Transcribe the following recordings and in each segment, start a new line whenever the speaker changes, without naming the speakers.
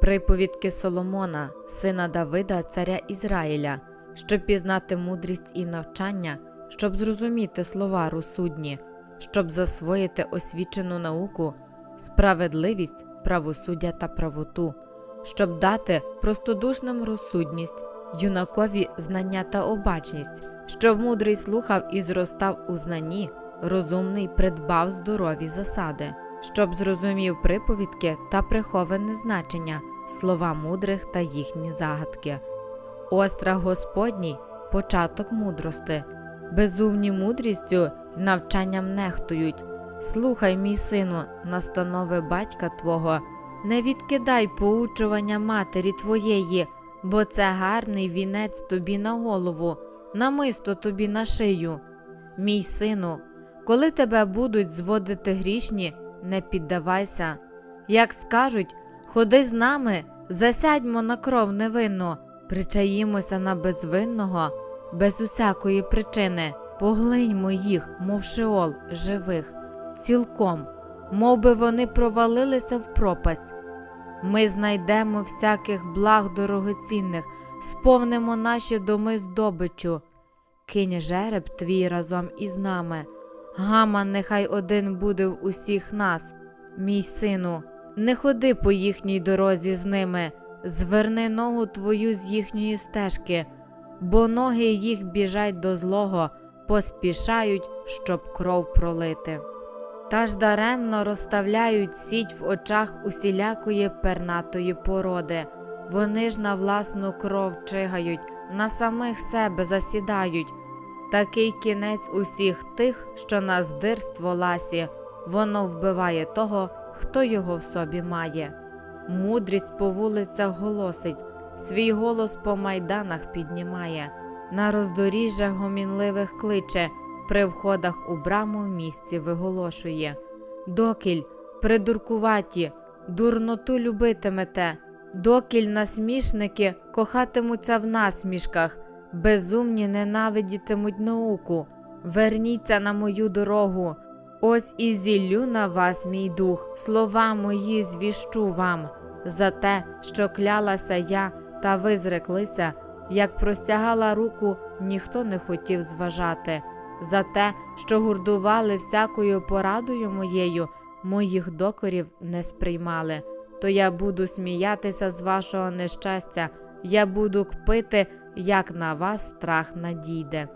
Приповідки Соломона, сина Давида, царя Ізраїля, щоб пізнати мудрість і навчання, щоб зрозуміти слова розсудні, щоб засвоїти освічену науку, справедливість, правосуддя та правоту, щоб дати простодушним розсудність, юнакові знання та обачність, щоб мудрий слухав і зростав у знанні, розумний придбав здорові засади, щоб зрозумів приповідки та приховане значення, слова мудрих та їхні загадки. Острах Господній початок мудрости, безумні мудрістю навчанням нехтують. Слухай, мій сину, настанови батька твого, не відкидай поучування матері твоєї, бо це гарний вінець тобі на голову, намисто тобі на шию. Мій сину, коли тебе будуть зводити грішні, не піддавайся. Як скажуть, ходи з нами, засядьмо на кров невинну, причаїмося на безвинного, без усякої причини, поглиньмо їх, мов шеол живих, цілком, мов би вони провалилися в пропасть. Ми знайдемо всяких благ дорогоцінних, сповнимо наші доми здобичу. Кинь жереб твій разом із нами. Гаман нехай один буде в усіх нас. Мій сину, не ходи по їхній дорозі з ними, зверни ногу твою з їхньої стежки, бо ноги їх біжать до злого, поспішають, щоб кров пролити. Та ж даремно розставляють сіть в очах усілякої пернатої породи. Вони ж на власну кров чигають, на самих себе засідають. Такий кінець усіх тих, що на здирство ласі, воно вбиває того, хто його в собі має. Мудрість по вулицях голосить, свій голос по майданах піднімає, на роздоріжжях гомінливих кличе, при входах у браму в місці виголошує. Докіль, придуркуваті, дурноту любитимете, докіль насмішники кохатимуться в насмішках, безумні ненавидітимуть науку. Верніться на мою дорогу. Ось і зіллю на вас, мій дух, слова мої звіщу вам, за те, що клялася я, та ви зреклися, як простягала руку, ніхто не хотів зважати, за те, що гурдували всякою порадою моєю, моїх докорів не сприймали. То я буду сміятися з вашого нещастя, я буду кпити, як на вас страх надійде.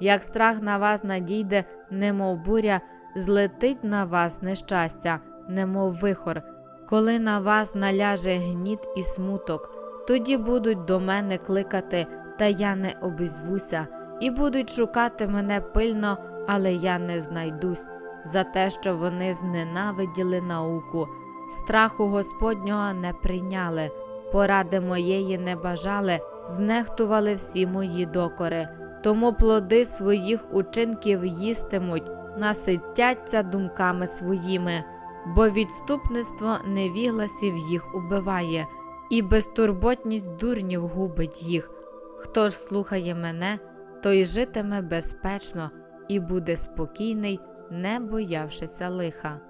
Як страх на вас надійде, немов буря, злетить на вас нещастя, немов вихор, коли на вас наляже гніт і смуток, тоді будуть до мене кликати, та я не обізвуся, і будуть шукати мене пильно, але я не знайдусь, за те, що вони зненавиділи науку, страху Господнього не прийняли, поради моєї не бажали, знехтували всі мої докори. Тому плоди своїх учинків їстимуть, наситяться думками своїми, бо відступництво невігласів їх убиває, і безтурботність дурнів губить їх. Хто ж слухає мене, той житиме безпечно і буде спокійний, не боявшися лиха.